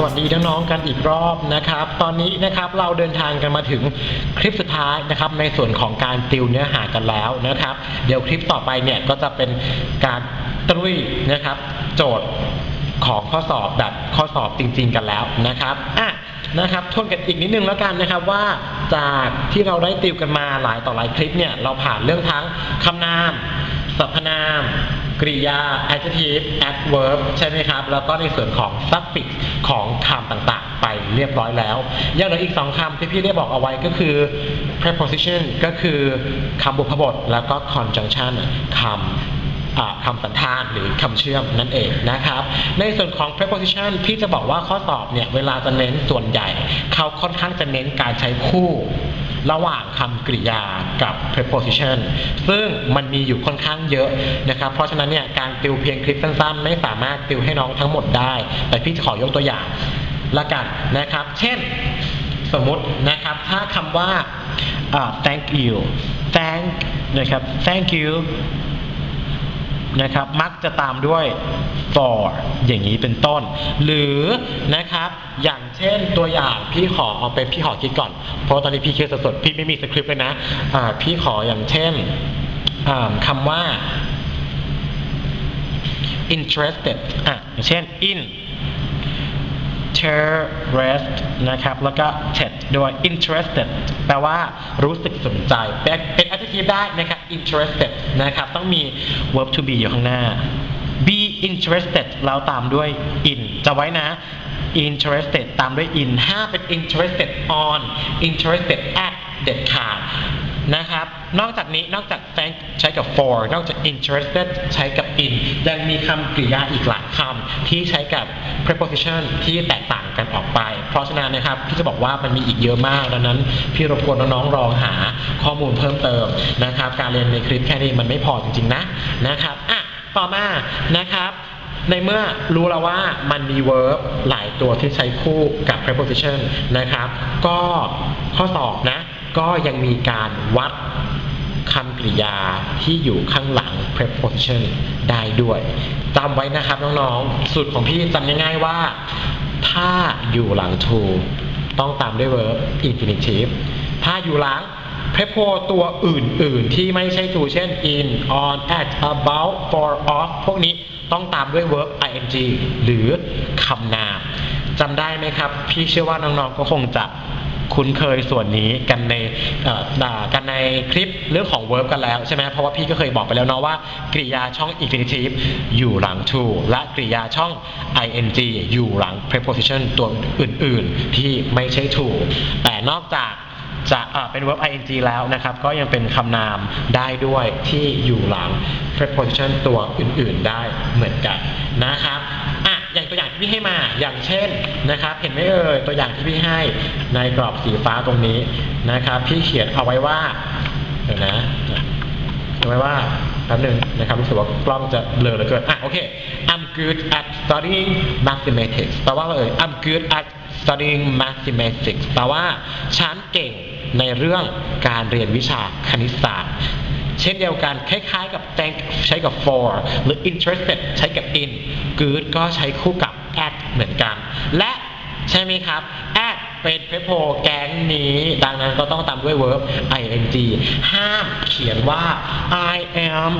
สวัสดีน้องๆกันอีกรอบนะครับ ตอนนี้นะครับเราเดินทางกันมาถึงคลิปสุดท้ายนะครับ ในส่วนของการติวเนื้อหากันแล้วนะครับ เดี๋ยวคลิปต่อไปเนี่ยก็จะเป็นการตรุยนะครับ โจทย์ของข้อสอบแบบข้อสอบจริง ๆ กันแล้วนะครับอะนะครับทวนกันอีกนิดนึงแล้วกันนะครับว่าจากที่เราได้ติวกันมาหลายต่อหลายคลิปเนี่ยเราผ่านเรื่องทั้งคำนามสรรพนาม กริยา adjective adverb ใช่ไหมครับ แล้วก็ในส่วนของ suffix ของคำต่างๆ ไปเรียบร้อยแล้ว ยังเหลืออีก2คำที่พี่ได้บอกเอาไว้ก็คือ preposition ก็คือคำบุพบท แล้วก็ conjunction คำคำสันธานหรือคำเชื่อมนั่นเองนะครับ ในส่วนของ preposition พี่จะบอกว่าข้อสอบเนี่ยเวลาจะเน้นส่วนใหญ่ เขาค่อนข้างจะเน้นการใช้คู่ ระหว่างคำกริยากับ preposition ซึ่งมันมีอยู่ค่อนข้างเยอะนะครับ เพราะฉะนั้นเนี่ยการติวเพียงคลิปสั้นๆ ไม่สามารถติวให้น้องทั้งหมดได้ แต่พี่จะขอยกตัวอย่างละกันนะครับ เช่นสมมตินะครับถ้าคำว่า thank you thank นะครับ thank you นะครับ มักจะตามด้วย for อย่างนี้เป็นต้น หรือนะครับอย่างเช่นตัวอย่างพี่ขอเอาไปพี่ขอคิดก่อน เพราะตอนนี้พี่คิดสดๆพี่ไม่มีสคริปต์เลยนะะพี่ขออย่างเช่นคำว่า interested อะอย่างเช่น in interest นะครับ แล้วก็ ted ด้วย interested แปลว่ารู้สึกสนใจ เป็นเป็น adjective ได้นะครับ interested นะครับ ต้องมี verb to be อยู่ข้างหน้า be interested แล้วตามด้วย in จะไว้นะ interested ตามด้วย in ห้าเป็น interested on interested at เด็ดขาด นะครับ นอกจากนี้นอกจาก thank ใช้กับ for นอกจาก interested ใช้กับ in ยังมีคำกริยาอีกหลายคำที่ใช้กับ preposition ที่แตกต่างกันออกไป เพราะฉะนั้นนะครับพี่จะบอกว่ามันมีอีกเยอะมาก ดังนั้นพี่รบกวนน้องๆลองหาข้อมูลเพิ่มเติมนะครับ การเรียนในคลิปแค่นี้มันไม่พอจริงๆนะนะครับอะต่อมานะครับในเมื่อรู้แล้วว่ามันมี verb หลายตัวที่ใช้คู่กับ preposition นะครับ ก็ข้อสอบนะ ก็ยังมีการวัดคำกริยาที่อยู่ข้างหลัง preposition ได้ด้วยจำไว้นะครับน้องๆ สูตรของพี่จำง่ายๆว่า ถ้าอยู่หลัง to ต้องตามด้วย verb infinitive ถ้าอยู่หลัง prepo ตัวอื่นๆ ที่ไม่ใช่ to เช่น in on at about for of พวกนี้ต้องตามด้วย verb ing หรือคำนามจำได้ไหมครับ พี่เชื่อว่าน้องๆ ก็คงจะ คุ้นเคยส่วนนี้กันในกันในคลิปเรื่องของ verb กันแล้วใช่ไหมเพราะว่าพี่ก็เคยบอกไปแล้วเนาะว่ากริยาช่อง infinitive อยู่หลัง to และกริยาช่อง ing อยู่หลัง preposition ตัวอื่น ๆ ที่ไม่ใช่ to แต่นอกจากจะเป็น verb ing แล้วนะครับ ก็ยังเป็นคำนามได้ด้วยที่อยู่หลัง preposition ตัวอื่น ๆ ได้เหมือนกันนะครับ อย่างตัวอย่างที่พี่ให้มาอย่างเช่นนะครับ เห็นไหมเอ่ยตัวอย่างที่พี่ให้ในกรอบสีฟ้าตรงนี้นะครับ พี่เขียนเอาไว้ว่าเดี๋ยวนะเอาไว้ว่าแป๊บหนึงนะครับรู้สึกว่ากล้องจะเบลอเหลือเกินอะโอเค I'm good at studying mathematics แปลว่าเอ่ย I'm good at studying mathematics แปลว่าฉันเก่งในเรื่องการเรียนวิชาคณิตศาสตร์ เช่นเดียวกันคล้ายๆกับ thank ใช้กับ for หรือ interested ใช้กับ in good ก็ใช้คู่กับ at เหมือนกัน และใช่ไหมครับ at เป็น prepo แก๊งนี้ ดังนั้นก็ต้องตามด้วย verb ing ห้ามเขียนว่า I am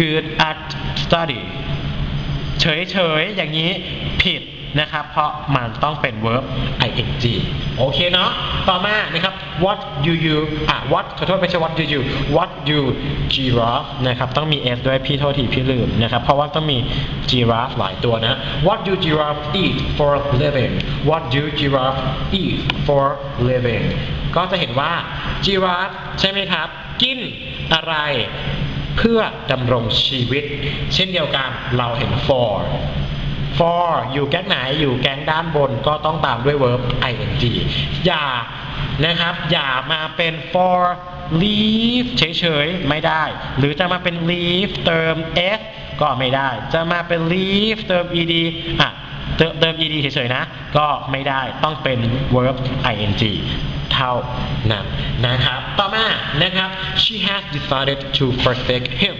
good at study เฉยๆ อย่างนี้ผิด นะครับ เพราะมันต้องเป็น verb ing โอเคเนาะต่อมานะครับ what do you อะ what ขอโทษไม่ใช่ what do you what do giraffe นะครับ ต้องมี s ด้วยพี่โทษทีพี่ลืมนะครับ เพราะว่าต้องมี giraffe หลายตัวนะ what do giraffe eat for living what do giraffe eat for living ก็จะเห็นว่า giraffe ใช่ไหมครับ กินอะไรเพื่อดำรงชีวิต เช่นเดียวกันเราเห็น for for อยู่แก๊งไหนอยู่แก๊งด้านบนก็ต้องตามด้วย verb ing อย่านะครับ อย่ามาเป็น for leave เฉยๆ ไม่ได้ หรือจะมาเป็น leave เติม s ก็ไม่ได้ จะมาเป็น leave เติม ed อะ เติม ed เฉยๆนะ ก็ไม่ได้ต้องเป็น verb ing เท่านั้นนะครับ ต่อมานะครับ she has decided to forsake him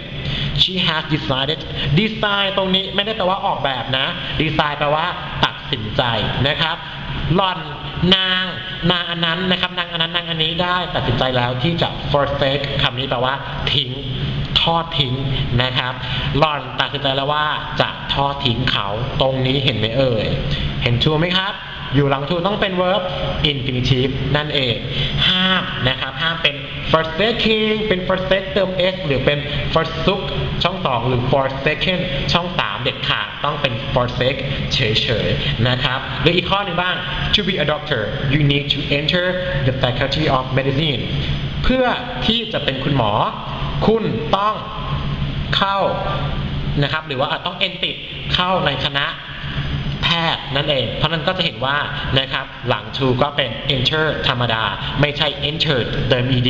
she has decided design ตรงนี้ไม่ได้แปลว่าออกแบบนะ design แปลว่าตัดสินใจนะครับหล่อนนาง นางอันนั้นนะครับ นางอันนั้นนางอันนี้ได้ตัดสินใจแล้วที่จะ forsake คำนี้แปลว่าทิ้ง ทอดทิ้งนะครับหล่อนตัดสินใจแล้วว่าจะทอดทิ้งเขาตรงนี้เห็นไหมเอ่ย เห็นชัวร์ไหมครับ อยู่หลัง to ต้องเป็น verb infinitive นั่นเอง ห้ามนะครับ ห้ามเป็น forsaking เป็น forsake เติม s หรือเป็น forsook ช่อง 2 หรือ forsaken ช่อง 3 เด็ดขาดต้องเป็น forsake เฉยๆ นะครับ หรืออีกข้อหนึ่งบ้าง to be a doctor you need to enter the faculty of medicine เพื่อที่จะเป็นคุณหมอ คุณต้องเข้านะครับ หรือว่าต้อง enter เข้าในคณะแพทย์นั่นเอง เพราะนั้นก็จะเห็นว่านะครับหลัง to ก็เป็น enter ธรรมดา ไม่ใช่ enter เติม ed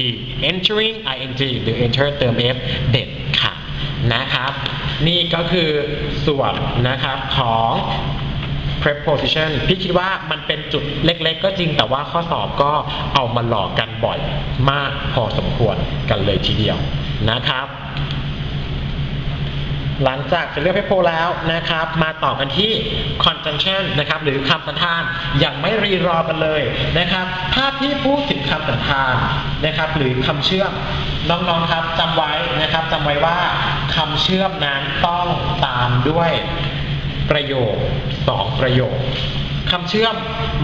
entering ing หรือ enter เติม f เด็ดค่ะนะครับ นี่ก็คือส่วนนะครับของ preposition พี่คิดว่ามันเป็นจุดเล็กๆ ก็จริงแต่ว่าข้อสอบก็เอามาหลอกกันบ่อยมากพอสมควรกันเลยทีเดียว นะครับ หลังจากจะเลือกเพโพแล้วนะครับ มาต่อกันที่ conjunction นะครับ หรือคำสันธานอย่างไม่รีรอกันเลยนะครับถ้าพี่พูดถึงคำสันธานนะครับ หรือคำเชื่อมน้องๆครับจำไว้นะครับจำไว้ว่าคำเชื่อมนั้นต้องตามด้วยประโยคสองประโยคคำเชื่อม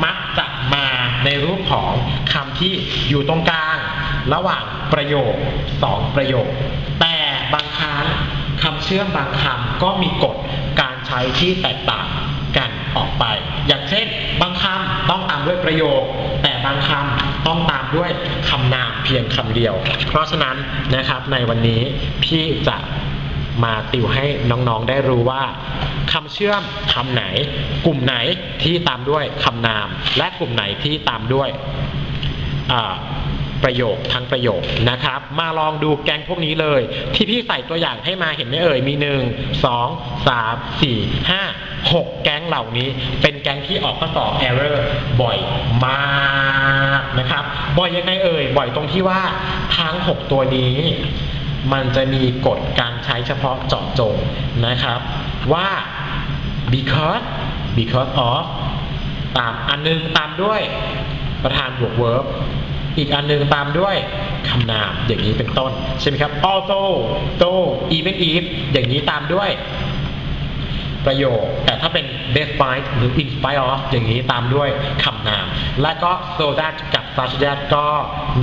มักจะมาในรูปของคำที่อยู่ตรงกลาง ระหว่าง ประโยคสองประโยค แต่บางครั้งคำเชื่อมบางคำก็มีกฎการใช้ที่แตกต่างกันออกไป อย่างเช่น บางคำต้องตามด้วยประโยค แต่บางคำต้องตามด้วยคำนามเพียงคำเดียว เพราะฉะนั้นนะครับในวันนี้พี่จะมาติวให้น้องๆได้รู้ว่าคำเชื่อมคำไหน กลุ่มไหนที่ตามด้วยคำนาม และกลุ่มไหนที่ตามด้วยอ่า ประโยคทั้งประโยคนะครับ มาลองดูแกงพวกนี้เลย ที่พี่ใส่ตัวอย่างให้มาเห็นไหมเอ่ยมีหนึ่งสองสามสี่ห้าหกแก๊งเหล่านี้ เป็นแก๊งที่ออกข้อสอบ error บ่อยมากนะครับ บ่อยยังไงเอ่ย บ่อยตรงที่ว่าทั้งหกตัวนี้มันจะมีกฎการใช้เฉพาะเจาะจงนะครับ ว่า because because of ตามอันนึงตามด้วยประธานบวก verb อีกอันนึงตามด้วยคำนามอย่างนี้เป็นต้น ใช่ไหมครับ although though even if อย่างนี้ตามด้วยประโยค แต่ถ้าเป็น despite หรือ in spite of อย่างนี้ตามด้วยคำนาม และก็ so that กับ such that ก็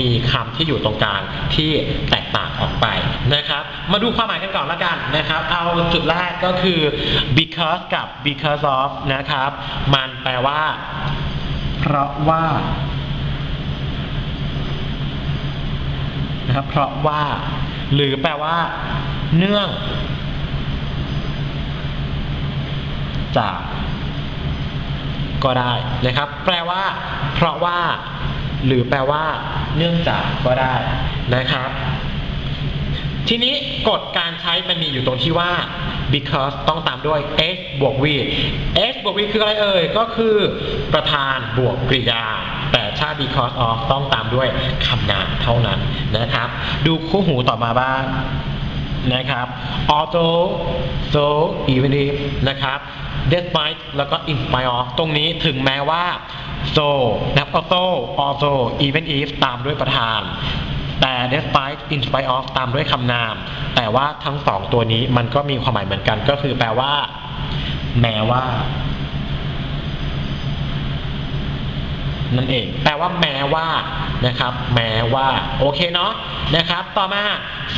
มีคำที่อยู่ตรงกลางที่แตกต่างออกไปนะครับ มาดูความหมายกันก่อนละกันนะครับ เอาจุดแรกก็คือ because กับ because of นะครับ มันแปลว่า เพราะว่า นะครับ เพราะว่า หรือแปลว่า เนื่อง จาก ก็ได้นะครับ แปลว่า เพราะว่า หรือแปลว่า เนื่องจากก็ได้นะครับ ทีนี้กฎการใช้มันมีอยู่ตรงที่ว่า because ต้องตามด้วย s บวก v s บวก v คืออะไรเอ่ย ก็คือ ประธานบวกกริยา แถ้า because of ต้องตามด้วยคำนามเท่านั้นนะครับ ดูคู่หูต่อมาบ้างนะครับ although so even if นะครับ despite แล้วก็ in spite of ตรงนี้ถึงแม้ว่า so นับ although also even if ตามด้วยประธานแต่ despite in spite of ตามด้วยคำนาม แต่ว่าทั้งสองตัวนี้มันก็มีความหมายเหมือนกันก็คือแปลว่า แม้ว่า นั่นเอง แปลว่าแม้ว่านะครับ แม้ว่า โอเคเนาะนะครับ ต่อมา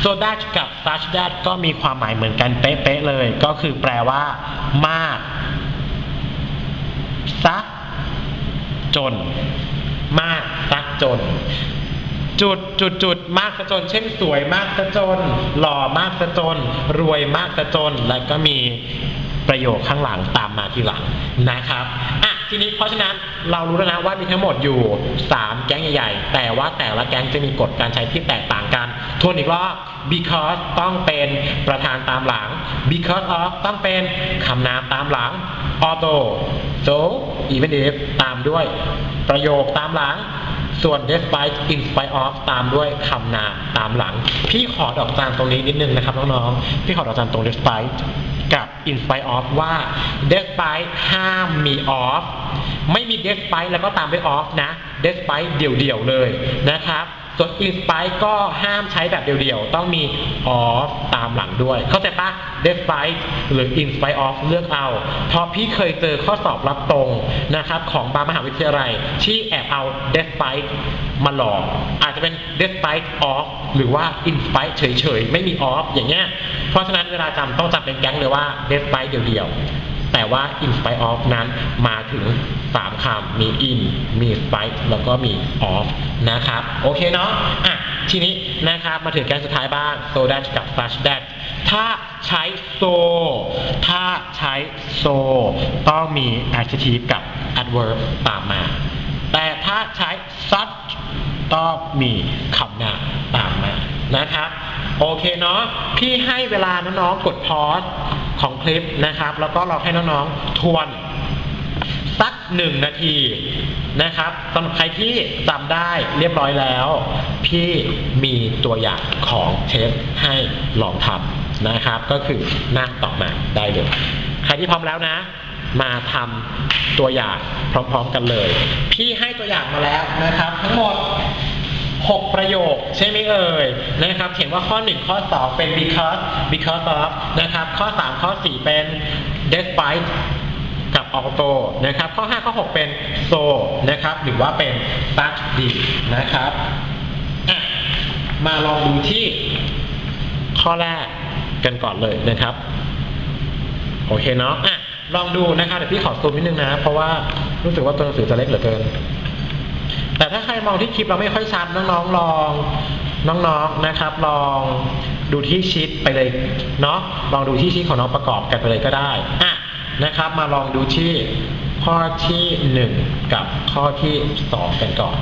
so that กับ such that ก็มีความหมายเหมือนกันเป๊ะๆเลย ก็คือแปลว่า มากซักจน มากซักจน จุดจุดจุดมากซะจน เช่นสวยมากซะจน หล่อมากซะจน รวยมากซะจน แล้วก็มี ประโยคข้างหลังตามมาทีหลังนะครับอะทีนี้เพราะฉะนั้นเรารู้แล้วนะว่ามีทั้งหมดอยู่ 3 แก๊งใหญ่ๆ แต่ว่าแต่ละแก๊งจะมีกฎการใช้ที่แตกต่างกัน ทวนอีกรอบ because ต้องเป็นประธานตามหลัง because of ต้องเป็นคำนามตามหลัง although so even if ตามด้วยประโยคตามหลังส่วน despite in spite of ตามด้วยคำนามตามหลัง พี่ขอดอกจันตรงนี้นิดนึงนะครับน้องๆ พี่ขอดอกจันตรง despite กับ in spite of ว่า despite ห้ามมี of ไม่มี despite แล้วก็ตามด้วย of นะ despite เดี่ยวๆเลยนะครับ ส่วน in spite ก็ห้ามใช้แบบเดียวๆ ต้องมี of ตามหลังด้วย เข้าใจปะ despite หรือ in spite of เลือกเอา เพราะพี่เคยเจอข้อสอบรับตรงนะครับของบางมหาวิทยาลัย ที่แอบเอา despite มาหลอก อาจจะเป็น despite of หรือว่า in spite เฉยๆ ไม่มี of อย่างเงี้ย เพราะฉะนั้นเวลาจำต้องจำเป็นแก๊งเลยว่า despite เดียวๆ แต่ว่า in spite of นั้นมาถึง 3คำมี in มี spite แล้วก็มี of นะครับ โอเคเนาะอะทีนี้นะครับ มาถึงแก๊งสุดท้ายบ้าง so that กับ such that ถ้าใช้ so ถ้าใช้ so ต้องมี adjective กับ adverb ตามมา แต่ถ้าใช้ such ต้องมีคำนามตามมานะครับ โอเคเนาะพี่ให้เวลาน้องๆกดพอส ของคลิปนะครับ แล้วก็รอให้น้องๆทวนสักหนึ่งนาทีนะครับสำหรับใครที่จำได้เรียบร้อยแล้ว พี่มีตัวอย่างของเทปให้ลองทำนะครับ ก็คือหน้าต่อมาได้เลย ใครที่พร้อมแล้วนะ มาทำตัวอย่างพร้อมๆกันเลย พี่ให้ตัวอย่างมาแล้วนะครับ ทั้งหมด 6 ประโยค ใช่ไหมเอ่ยนะครับ เขียนว่าข้อ 1 ข้อ 2 เป็น because because of นะครับ ข้อ 3 ข้อ 4 เป็น despite กับ auto นะครับ ข้อ 5 ข้อ 6 เป็น so นะครับ หรือว่าเป็น such d นะครับมาลองดูที่ข้อแรกกันก่อนเลยนะครับ โอเคเนาะอะลองดูนะครับเดี๋ยวพี่ขอซูมนิดนึงนะ เพราะว่ารู้สึกว่าตัวหนังสือจะเล็กเหลือเกิน แต่ถ้าใครมองที่คลิปเราไม่ค่อยชัดน้องๆลองน้องๆนะครับ ลองดูที่ชีตไปเลยเนาะลองดูที่ชีตของน้องประกอบกันไปเลยก็ได้อะนะครับ มาลองดูที่ข้อที่หนึ่งกับข้อที่สองกันก่อน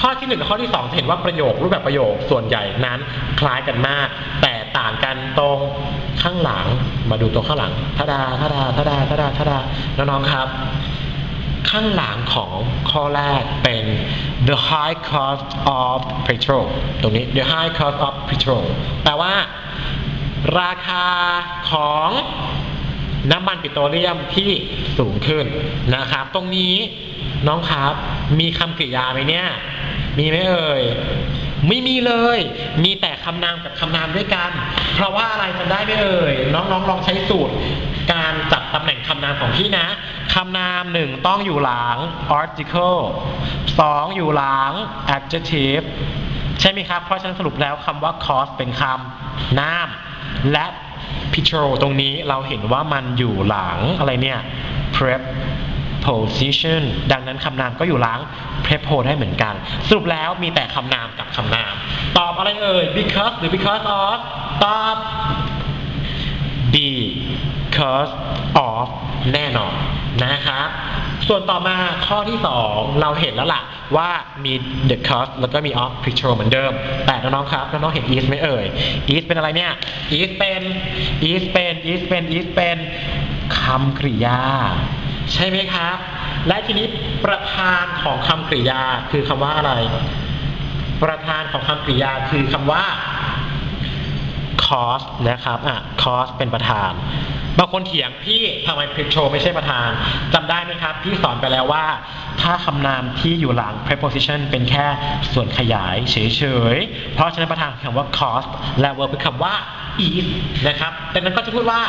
ข้อที่หนึ่งกับข้อที่สองจะเห็นว่าประโยครูปแบบประโยคส่วนใหญ่นั้น คล้ายกันมาก แต่ต่างกันตรงข้างหลังมาดูตรงข้างหลังทาดาทาดาทาดาทาดาทาดาน้องๆครับ ข้างหลังของข้อแรกเป็น the high cost of petrol ตรงนี้ the high cost of petrol แปลว่า ราคาของน้ำมันปิโตรเลียมที่สูงขึ้นนะครับ ตรงนี้น้องครับมีคำกริยาไหมเนี่ย มีไหมเอ่ยไม่มีเลย มีแต่คำนามกับคำนามด้วยกัน เพราะว่าอะไรจำได้ไหมเอ่ย น้องๆลองใช้สูตร การจัดตำแหน่งคำนามของพี่นะ คำนามหนึ่งต้องอยู่หลัง article สองอยู่หลัง adjective ใช่ไหมครับ เพราะฉะนั้นสรุปแล้วคำว่า cost เป็นคำนาม และ petrol ตรงนี้เราเห็นว่ามันอยู่หลังอะไรเนี่ย preposition ดังนั้นคำนามก็อยู่หลัง prepo ได้เหมือนกัน สรุปแล้วมีแต่คำนามกับคำนาม ตอบอะไรเอ่ย because หรือ because of ตอบ because of แน่นอนนะครับ ส่วนต่อมาข้อที่ 2 เราเห็นแล้วล่ะว่ามี the cost แล้วก็มี off petrol เหมือนเดิม แต่น้องๆครับ น้องๆเห็น is ไหมเอ่ย is เป็นอะไรเนี่ย is เป็น is เป็น is เป็น is เป็นคำกริยา ใช่ไหมครับ และทีนี้ประธานของคำกริยาคือคำว่าอะไร ประธานของคำกริยาคือคำว่า cost นะครับอะ cost เป็นประธาน บางคนเถียงพี่ทำไม petrol ไม่ใช่ประธานจำได้ไหมครับ พี่สอนไปแล้วว่า ถ้าคำนามที่อยู่หลัง preposition เป็นแค่ส่วนขยายเฉยๆ เพราะฉะนั้นประธานคือคำว่า cost และ verb เป็นคำว่า is นะครับดังนั้นก็จะพูดว่า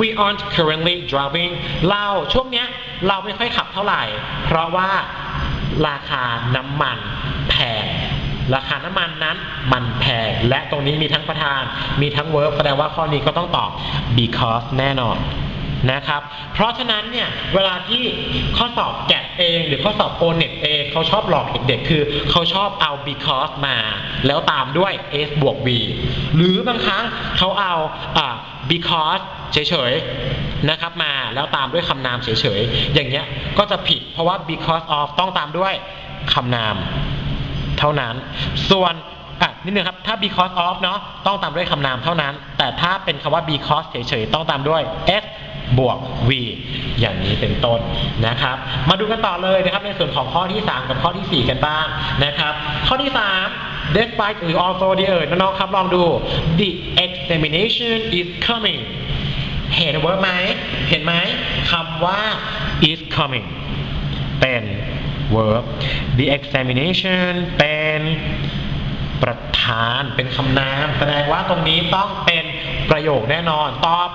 we aren't currently driving เราช่วงเนี้ยเราไม่ค่อยขับเท่าไหร่ เพราะว่าราคาน้ำมันแพง ราคาน้ำมันนั้นมันแพงและตรงนี้มีทั้งประธาน มีทั้ง verb แสดงว่าข้อนี้ก็ต้องตอบ because แน่นอนนะครับ เพราะฉะนั้นเนี่ยเวลาที่ข้อสอบแกะเองหรือข้อสอบโอเน็ตเองเขาชอบหลอกเด็กๆ คือเขาชอบเอา because มา แล้วตามด้วย s บวก v หรือบางครั้งเขาเอาอ่า because เฉยๆนะครับมาแล้วตามด้วยคำนามเฉยๆ อย่างเงี้ยก็จะผิดเพราะว่า because of ต้องตามด้วยคำนาม เท่านั้น ส่วนอะนิดนึงครับถ้า because of เนาะต้องตามด้วยคำนามเท่านั้น แต่ถ้าเป็นคำว่า because เฉยๆ ต้องตามด้วย s บวก v อย่างนี้เป็นต้นนะครับ มาดูกันต่อเลยนะครับในส่วนของข้อที่ 3 กับข้อที่ 4 กันบ้างนะครับ ข้อที่ 3 despite หรือ also ดีเอ่ยน้องๆครับลองดู the examination is coming เห็น verb ไหมเห็นไหมคำว่า is coming เป็น verb the examination เป็นประธานเป็นคำนาม แสดงว่าตรงนี้ต้องเป็นประโยคแน่นอนตอบ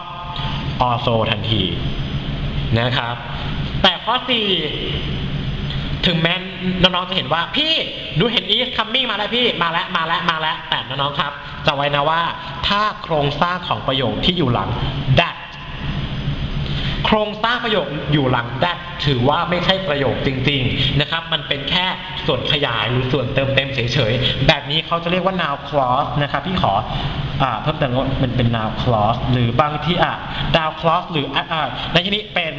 also ทันทีนะครับ แต่ข้อ 4 ถึงแม้น้องๆจะเห็นว่าพี่ดูเห็น is coming มาแล้วพี่มาแล้วมาแล้วมาแล้วแต่น้องๆครับจำไว้นะว่า ถ้าโครงสร้างของประโยคที่อยู่หลัง that โครงสร้างประโยคอยู่หลัง that ถือว่าไม่ใช่ประโยคจริง ๆ นะครับ มันเป็นแค่ส่วนขยายหรือส่วนเติมเต็มเฉยๆ แบบนี้เขาจะเรียกว่า noun clause นะครับพี่ขออเพิ่มเติมว่ามันเป็น noun clause หรือบางที่อะ noun clause หรืออะอะในที่นี้เป็น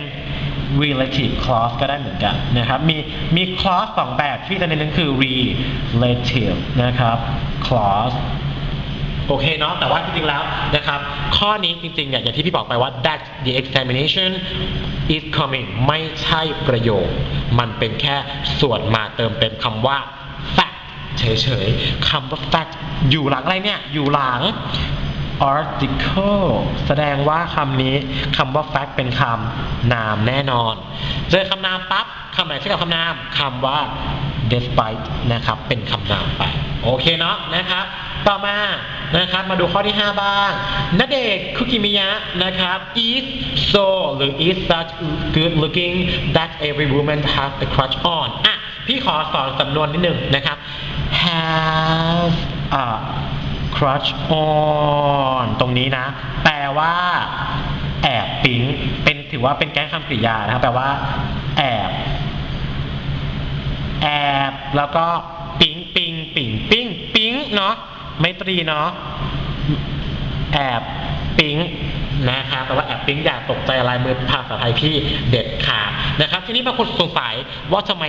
relative clause ก็ได้เหมือนกันนะครับ มีมี clause สองแบบที่จะเน้นคือ relative นะครับ clause โอเคเนาะแต่ว่าจริงๆแล้วนะครับ ข้อนี้จริงๆเนี่ยอย่างที่พี่บอกไปว่า that the examination is coming ไม่ใช่ประโยค มันเป็นแค่ส่วนมาเติมเต็มคำว่า fact เฉยๆคำว่า fact อยู่หลังอะไรเนี่ย อยู่หลัง article แสดงว่าคำนี้คำว่า fact เป็นคำนามแน่นอน เจอคำนามปั๊บคำไหนใช่กับคำนามคำว่า despite นะครับ เป็นคำนามไป โอเคเนาะนะครับ ต่อมานะครับ มาดูข้อที่ 5 บ้างณเดชคุกิมิยะนะครับ is so หรือ is such good looking that every woman has a crush on อะ พี่ขอสอนสำนวนนิดหนึ่งนะครับ has a crush on ตรงนี้นะ แปลว่าแอบปิ๊ง เป็นถือว่าเป็นแก๊งคำกริยานะครับ แปลว่า แอบ แอบแล้วก็ปิ๊งปิงปิงปิงปิงเนาะไม่ตรีเนาะแอบปิ๊งนะครับแปลว่าแอบปิ๊งอย่าตกใจอะไรมือภาษาไทยพี่เด็ดขาดนะครับ ทีนี้บางคนสงสัยว่าทำไม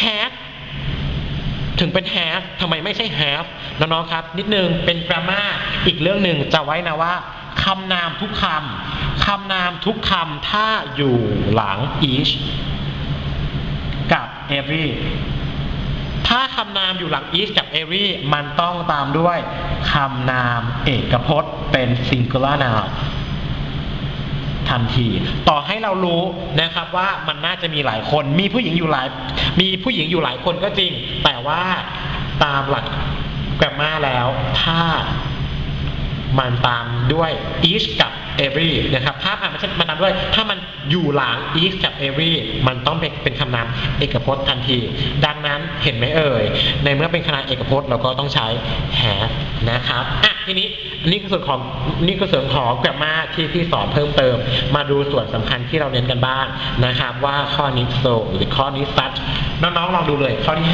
have ถึงเป็น have ทำไมไม่ใช่ have น้องๆครับ นิดนึงเป็น grammar อีกเรื่องหนึ่งจะไว้นะว่าคำนามทุกคำคำนามทุกคำถ้าอยู่หลัง each every ถ้าคำนามอยู่หลัง is กับ every มันต้องตามด้วยคำนามเอกพจน์เป็น singular noun ทันที ต่อให้เรารู้นะครับว่ามันน่าจะมีหลายคน มีผู้หญิงอยู่หลาย มีผู้หญิงอยู่หลายคนก็จริง แต่ว่าตามหลักแกรมมาแล้ว ถ้ามันตามด้วย each กับ every นะครับถ้าอะมันมันตามด้วย ถ้ามันอยู่หลัง each กับ every มันต้องเป็นเป็นคำนามเอกพจน์ทันที ดังนั้นเห็นไหมเอ่ย ในเมื่อเป็นคำนามเอกพจน์เราก็ต้องใช้ have นะครับอะทีนี้นี่คือส่วนของนี่คือส่วนของแกรมมาที่ที่สอนเพิ่มเติม มาดูส่วนสำคัญที่เราเน้นกันบ้างนะครับ ว่าข้อนี้ so หรือข้อนี้ such น้องๆลองดูเลย ข้อที่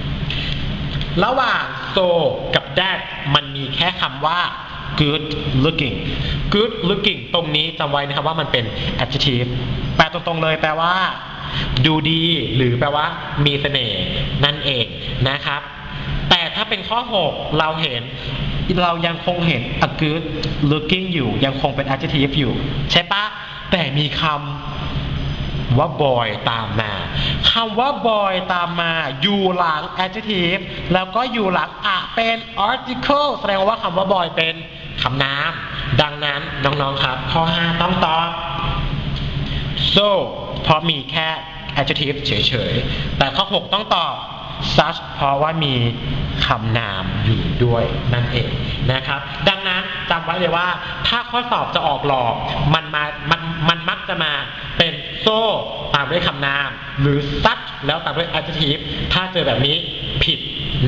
5ระหว่าง so กับ that มันมีแค่คำว่า good looking good looking ตรงนี้จำไว้นะครับว่ามันเป็น adjective แปลตรงๆเลยแปลว่า ดูดี หรือแปลว่า มีเสน่ห์นั่นเองนะครับ แต่ถ้าเป็นข้อ 6 เราเห็นเรายังคงเห็น a good looking อยู่ ยังคงเป็น adjective อยู่ ใช่ปะแต่มีคำว่า boy ตามมาคำว่า boy ตามมาอยู่หลัง adjective แล้วก็อยู่หลังอะเป็น article แสดงว่าคำว่า boy เป็น คำนาม ดังนั้นน้องๆครับ ข้อ 5 ต้องตอบ so เพราะมีแค่ adjective เฉยๆ แต่ข้อ 6 ต้องตอบ such เพราะว่ามีคำนามอยู่ด้วยนั่นเองนะครับ ดังนั้นจำไว้เลยว่า ถ้าข้อสอบจะออกหลอกมันมามันมันมักจะมาเป็น so ตามด้วยคำนาม หรือ such แล้วตามด้วย adjective ถ้าเจอแบบนี้ผิด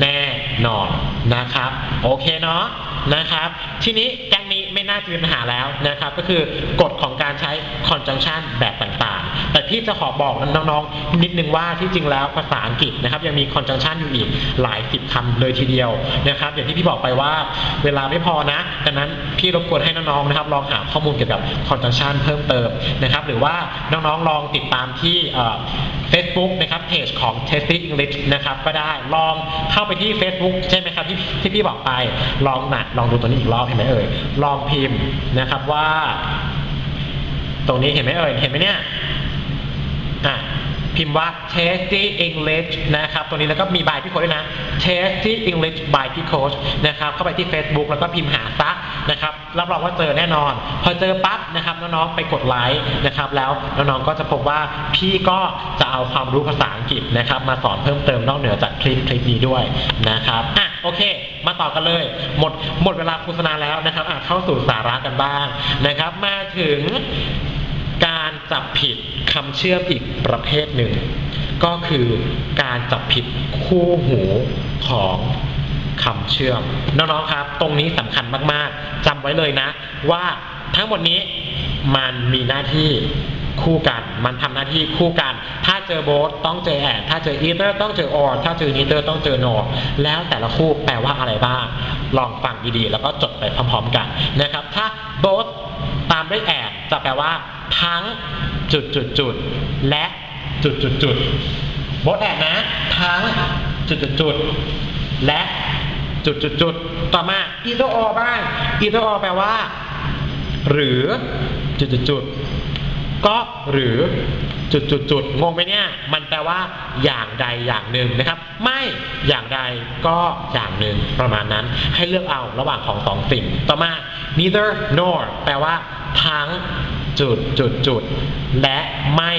แน่ นอนนะครับ โอเคเนาะนะครับ ทีนี้ก๊งนี้ น่าจะมีปัญหาแล้วนะครับ ก็คือกฎของการใช้ conjunction แบบต่างๆ แต่พี่จะขอบอกน้องๆ นิดนึงว่าที่จริงแล้วภาษาอังกฤษนะครับยังมี conjunction อยู่อีกหลายสิบคำเลยทีเดียวนะครับ อย่างที่พี่บอกไปว่าเวลาไม่พอนะดังนั้นพี่รบกวนให้น้องๆนะครับลองหาข้อมูลเกี่ยวกับ conjunction เพิ่มเติมนะครับ หรือว่าน้องๆลองติดตามที่เอ่อ Facebook นะครับเพจของ Tasty English นะครับก็ได้ลองเข้าไปที่ Facebook ใช่ไหมครับที่ที่พี่บอกไปลองหนะลองดูตัวนี้อีกรอบเห็นไหมเอ่ยลองพิมพ์นะครับว่า ตรงนี้เห็นไหมเอ่ยเห็นไหมเนี่ยอะพิมพ์ว่า tasty English นะครับตัวนี้แล้วก็มี by พี่โค้ดด้วยนะ tasty English by พี่โค้ดนะครับ เข้าไปที่ Facebook แล้วก็พิมพ์หาซะนะครับ รับรองว่าเจอแน่นอน พอเจอปั๊บนะครับน้องๆไปกดไลค์นะครับ แล้วน้องๆก็จะพบว่าพี่ก็จะเอาความรู้ภาษาอังกฤษนะครับ มาสอนเพิ่มเติมนอกเหนือจากคลิปคลิปนี้ด้วยนะครับอะ โอเค มาต่อกันเลย หมดหมดเวลาโฆษณาแล้วนะครับอะเข้าสู่สาระกันบ้างนะครับ มาถึงการจับผิดคำเชื่อมอีกประเภทหนึ่ง ก็คือการจับผิดคู่หูของคำเชื่อมน้องๆครับ ตรงนี้สำคัญมากๆจำไว้เลยนะ ว่าทั้งหมดนี้มันมีหน้าที่ คู่กัน มันทำหน้าที่คู่กัน ถ้าเจอโบสต้องเจอแอนถ้าเจอ either ต้องเจอ or ถ้าเจอ neither ต้องเจอ no แล้วแต่ละคู่แปลว่าอะไรบ้าง ลองฟังดีๆ แล้วก็จดไปพร้อมๆกันนะครับ ถ้า both ตามด้วย and จะแปลว่า ทั้งจุดจุดจุดๆและจุดจุดจุดๆ both and นะ ทั้งจุดจุดจุดๆและจุดจุดจุดๆต่อมา either or บ้าง either or แปลว่า หรือจุดจุดจุดๆ ก็หรือจุดจุดจุดงงไหมเนี่ย มันแปลว่าอย่างใดอย่างหนึ่งนะครับ ไม่อย่างใดก็อย่างหนึ่งประมาณนั้น ให้เลือกเอาระหว่างของสองสิ่ง ต่อมา neither nor แปลว่า ทั้งจุดจุดจุดและไม่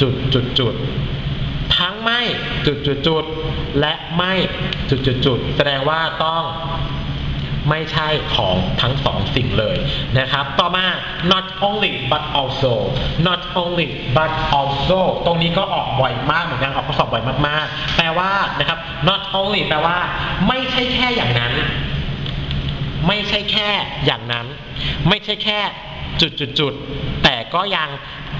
จุดจุดจุดทั้งไม่จุดจุดจุดและไม่จุดจุดจุดแสดงว่าต้อง ไม่ใช่ของทั้งสองสิ่งเลยนะครับ ต่อมา not only but also not only but also ตรงนี้ก็ออกบ่อยมากเหมือนกันออกข้อสอบบ่อยมากๆ แปลว่านะครับ not only แปลว่า ไม่ใช่แค่อย่างนั้น ไม่ใช่แค่อย่างนั้น ไม่ใช่แค่จุดจุดจุดๆแต่ ก็ยัง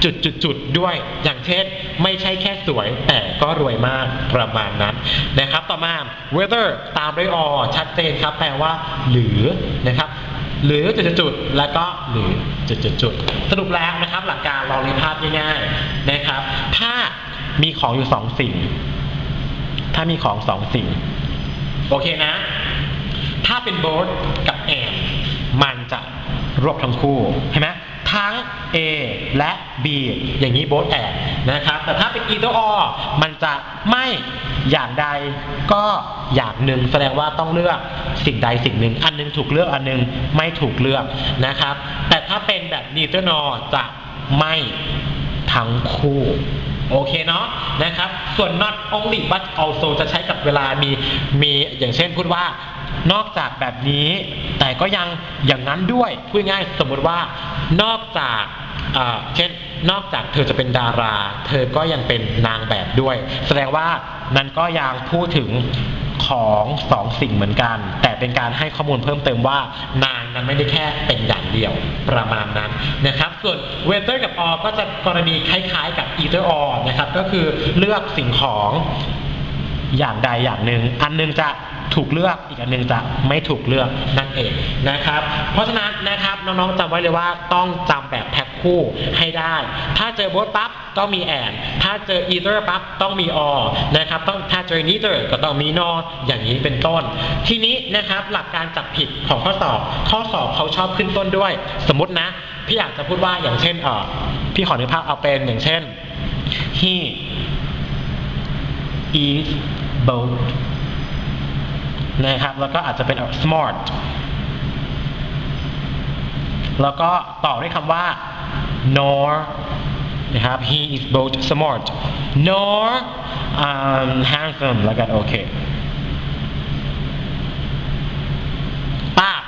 จุดจุดจุดด้วย อย่างเช่น ไม่ใช่แค่สวย แต่ก็รวยมากประมาณนั้นนะครับ ต่อมา whether ตามด้วย o ชัดเจนครับ แปลว่า หรือนะครับหรือจุดจุดจุดแล้วก็หรือจุดจุดจุดสรุปแล้วนะครับ หลักการลองรีภาพง่ายๆนะครับ ถ้ามีของอยู่สองสิ่ง ถ้ามีของสองสิ่ง โอเคนะ ถ้าเป็น both กับ and มันจะรวบทั้งคู่เห็นไหม ทั้ง A และ B อย่างนี้ both and นะครับ แต่ถ้าเป็น either or มันจะไม่อย่างใดก็อย่างหนึ่งแสดงว่าต้องเลือกสิ่งใดสิ่งหนึ่ง อันหนึงถูกเลือกอันหนึงไม่ถูกเลือกนะครับ แต่ถ้าเป็นแบบ neither nor จะไม่ทั้งคู่โอเคเนาะนะครับ ส่วน not only but also จะใช้กับเวลามีมีอย่างเช่นพูดว่า นอกจากแบบนี้ แต่ก็ยังอย่างนั้นด้วยพูดง่ายสมมุติว่านอกจากเช่นนอกจากเธอจะเป็นดารา เธอก็ยังเป็นนางแบบด้วย แสดงว่านั้นก็ยังพูดถึงของสองสิ่งเหมือนกัน แต่เป็นการให้ข้อมูลเพิ่มเติมว่า นางนั้นไม่ได้แค่เป็นอย่างเดียวประมาณนั้นนะครับ ส่วน whether กับ or ก็จะกรณีคล้ายๆ กับ either or นะครับ ก็คือเลือกสิ่งของอย่างใดอย่างหนึ่ง อันหนึงจะ ถูกเลือกอีกอันหนึ่งจะไม่ถูกเลือกนั่นเองนะครับ เพราะฉะนั้นนะครับน้องๆจำไว้เลยว่าต้องจำแบบแพ็คคู่ให้ได้ ถ้าเจอ both ปั๊บต้องมี and ถ้าเจอ either ปั๊บต้องมี or นะครับต้องถ้าเจอ neither ก็ต้องมี nor อย่างนี้เป็นต้น ทีนี้นะครับหลักการจับผิดของข้อสอบ ข้อสอบเขาชอบขึ้นต้นด้วย สมมตินะ พี่อยากจะพูดว่าอย่างเช่นเออพี่ขอนึกภาพเอาเป็นอย่างเช่น he is both นะครับ แล้วก็อาจจะเป็น smart แล้วก็ต่อด้วยคำว่า nor นะครับ he is both smart nor um, handsome แล้วกันโอเคป้าบ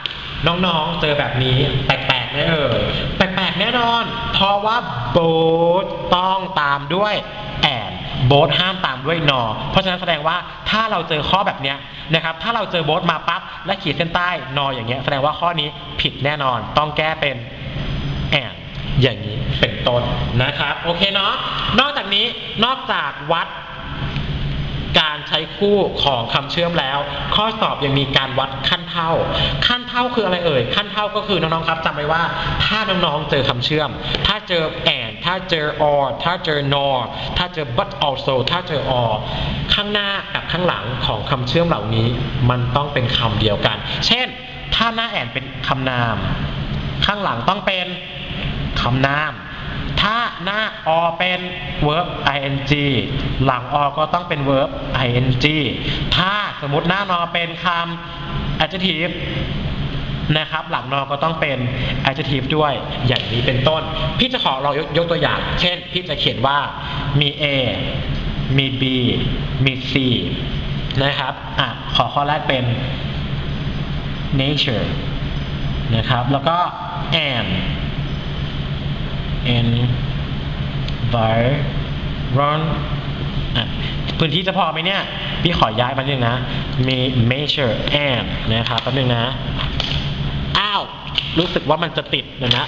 น้องๆ เจอแบบนี้ แปลกๆไหมเอ่ยแปลกๆแน่นอน เพราะว่า both ต้องตามด้วย and โบสห้ามตามด้วยนอ เพราะฉะนั้นแสดงว่าถ้าเราเจอข้อแบบเนี้ยนะครับ ถ้าเราเจอโบสมาปั๊บและขีดเส้นใต้นออย่างเงี้ยแสดงว่าข้อนี้ผิดแน่นอนต้องแก้เป็นแอนอย่างนี้เป็นต้นนะครับ โอเคเนาะนอกจากนี้นอกจากวัด การใช้คู่ของคำเชื่อมแล้ว ข้อสอบยังมีการวัดขั้นเท่า ขั้นเท่าคืออะไรเอ่ย ขั้นเท่าก็คือน้องๆครับจำไว้ว่าถ้าน้องๆเจอคำเชื่อม ถ้าเจอ and ถ้าเจอ or ถ้าเจอ nor ถ้าเจอ but also ถ้าเจอ or ข้างหน้ากับข้างหลังของคำเชื่อมเหล่านี้ มันต้องเป็นคำเดียวกัน เช่น ถ้าหน้า and เป็นคำนาม ข้างหลังต้องเป็นคำนาม ถ้าหน้า or เป็น verb ing หลัง or ก็ต้องเป็น verb ing ถ้าสมมติหน้านอเป็นคำ adjective นะครับ หลังนอก็ต้องเป็น adjective ด้วยอย่างนี้เป็นต้น พี่จะขอเรายยกตัวอย่าง เช่น พี่จะเขียนว่ามี A มี B มี C นะครับอะขอข้อแรกเป็น nature นะครับ แล้วก็ and environ อะพื้นที่จะพอไหมเนี่ย พี่ขอย้ายมาหนึ่งนะ measure and นะครับแป๊บนึงนะ อ้าว รู้สึกว่ามันจะติดเดี๋ยนะ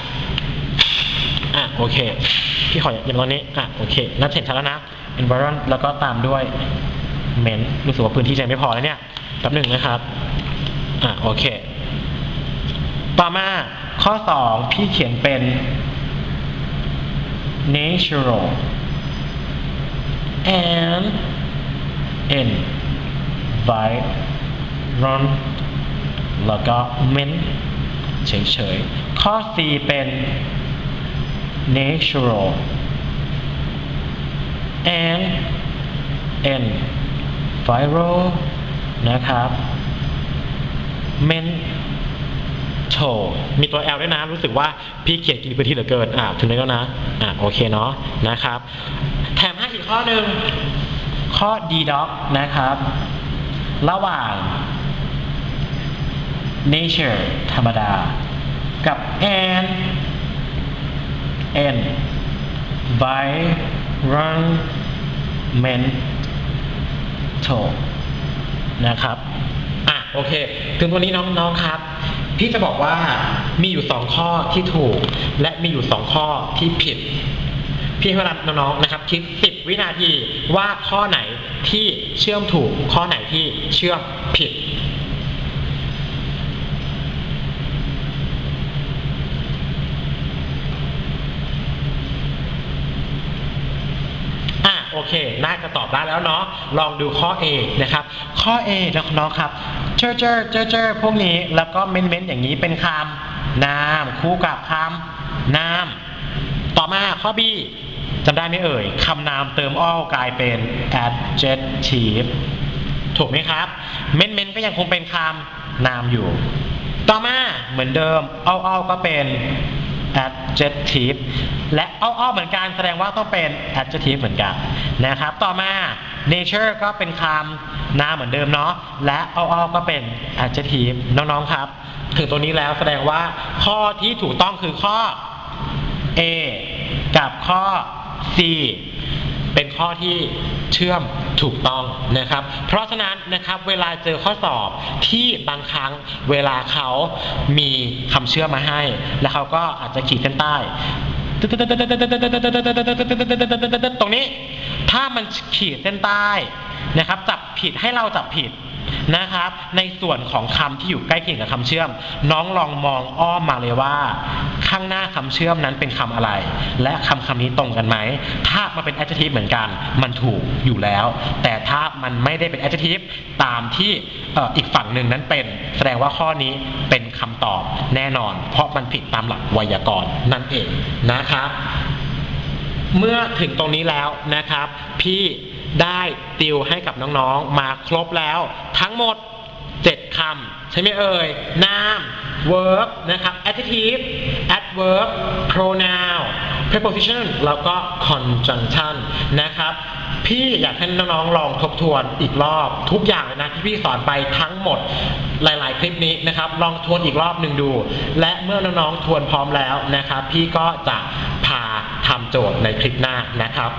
อะ โอเค พี่ขออย่างตอนนี้ อะ โอเคนัดเห็นชัดแล้วนะ environment แล้วก็ตามด้วย men รู้สึกว่าพื้นที่จะไม่พอแล้วเนี่ยแป๊บหนึ่งนะครับ อะ โอเค ต่อมาข้อ 2 พี่เขียนเป็น natural and environ แล้วก็ men เฉยๆ ข้อ C เป็น natural and environment นะครับ men โถมีตัว L ด้วยนะ รู้สึกว่าพี่เขียนกินพื้นที่เหลือเกิน อ่าถึงได้แล้วนะ อ่าโอเคเนาะนะครับ แถมให้อีกข้อหนึ่งข้อ D doc นะครับ ระหว่าง nature ธรรมดา กับ and environment โถนะครับ อะ โอเค ถึงตัวนี้น้อง ๆ ครับ พี่จะบอกว่ามีอยู่สองข้อที่ถูก และมีอยู่สองข้อที่ผิด พี่ให้เวลาน้องๆนะครับ คิดสิบวินาทีว่าข้อไหนที่เชื่อมถูกข้อไหนที่เชื่อมผิด โอเค น่าจะตอบได้แล้วเนาะ ลองดูข้อ A นะครับ ข้อ A น้องครับ เจอเจอเจอเจอพวกนี้ แล้วก็เม้นเม้นอย่างนี้เป็นคำนาม คู่กับคำนาม ต่อมาข้อ B จำได้ไหมเอ่ย คำนามเติม all กลายเป็น adjective ถูกไหมครับ เม้นเม้นก็ยังคงเป็นคำนามอยู่ ต่อมาเหมือนเดิม all all ก็เป็น adjective และ all all เหมือนกันแสดงว่าต้องเป็น adjective เหมือนกันนะครับ ต่อมา nature ก็เป็นคำนามเหมือนเดิมเนาะ และ all all ก็เป็น adjective น้องๆครับ ถึงตัวนี้แล้วแสดงว่าข้อที่ถูกต้องคือข้อ A กับข้อ C เป็นข้อที่เชื่อม ถูกต้องนะครับ เพราะฉะนั้นนะครับเวลาเจอข้อสอบที่บางครั้งเวลาเขามีคำเชื่อมมาให้ แล้วเขาก็อาจจะขีดเส้นใต้ตรงนี้ถ้ามันขีดเส้นใต้นะครับ จับผิดให้เราจับผิด นะครับ ในส่วนของคำที่อยู่ใกล้เคียงกับคำเชื่อม น้องลองมองอ้อมมาเลยว่า ข้างหน้าคำเชื่อมนั้นเป็นคำอะไร และคำคำนี้ตรงกันไหม ถ้ามันเป็น adjective เหมือนกัน มันถูกอยู่แล้ว แต่ถ้ามันไม่ได้เป็น adjective ตามที่อ่ออีกฝั่งหนึ่งนั้นเป็น แสดงว่าข้อนี้เป็นคำตอบแน่นอน เพราะมันผิดตามหลักไวยากรณ์นั่นเองนะครับ เมื่อถึงตรงนี้แล้วนะครับ พี่ ได้ติวให้กับน้องๆ มาครบแล้ว ทั้งหมด 7คำใช่ไหมเอ่ย นาม verb นะครับ adjective adverb pronoun preposition แล้วก็ conjunction นะครับพี่อยากให้น้องๆลองทบทวนอีกรอบทุกอย่างเลยนะที่พี่สอนไปทั้งหมดหลายๆ คลิปนี้นะครับ ลองทวนอีกรอบหนึ่งดู และเมื่อน้องๆทวนพร้อมแล้วนะครับ พี่ก็จะพาทำโจทย์ในคลิปหน้านะครับ